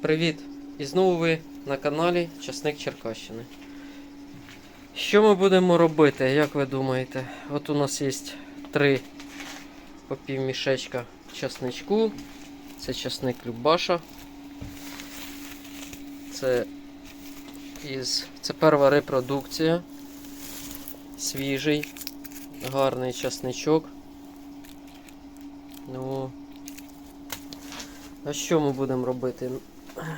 Привіт! І знову ви на каналі Часник Черкащини. Що ми будемо робити, як ви думаєте? От у нас є три по пів мішечка часничку. Це часник Любаша. Це із... Це перша репродукція. Свіжий, гарний часничок. Ну, а що ми будемо робити?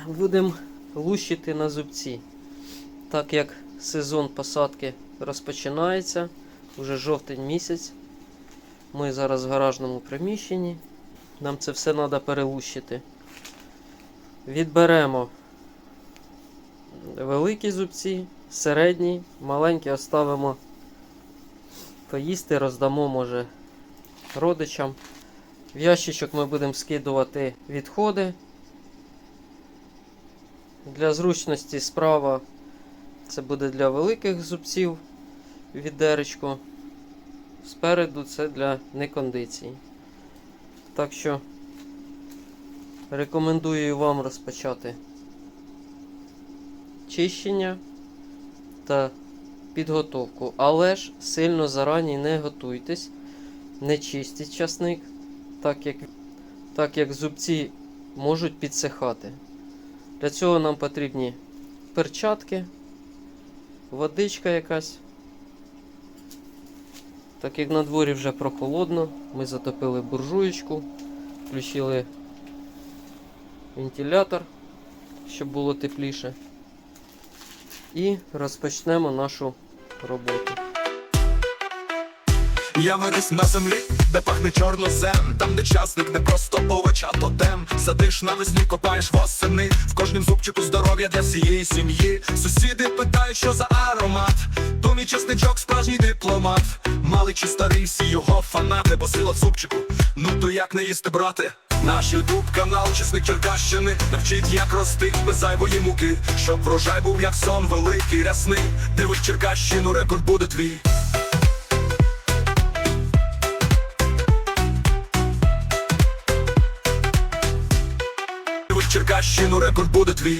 Будемо лущити на зубці. Так як сезон посадки розпочинається, вже жовтень місяць. Ми зараз в гаражному приміщенні. Нам це все треба перелущити. Відберемо великі зубці, середні, маленькі оставимо поїсти, роздамо, може, родичам. В ящичок ми будемо скидувати відходи. Для зручності справа це буде для великих зубців відеречко. Спереду це для некондиції. Так що рекомендую вам розпочати чищення та підготовку. Але ж сильно зарані не готуйтесь, не чистіть часник, так як, так як зубці можуть підсихати. Для цього нам потрібні перчатки, водичка якась. Так як на дворі вже прохолодно, ми затопили буржуєчку, включили вентилятор, щоб було тепліше. І розпочнемо нашу роботу. Я виріс на землі, де пахне чорнозем. Там, де часник не просто овоч, а тотем. Садиш навесні, копаєш восени. В кожнім зубчику здоров'я для всієї сім'ї. Сусіди питають, що за аромат. То мій часничок справжній дипломат. Малий чи старий, всі його фанати Бо сила в зубчику, ну то як не їсти, брати наш ютуб канал Чесник Черкащини. Навчить, як рости без зайвої муки. Щоб врожай був як сон великий, рясний. Дивись Черкащину, рекорд буде твій Дивись Черкащину, рекорд буде твій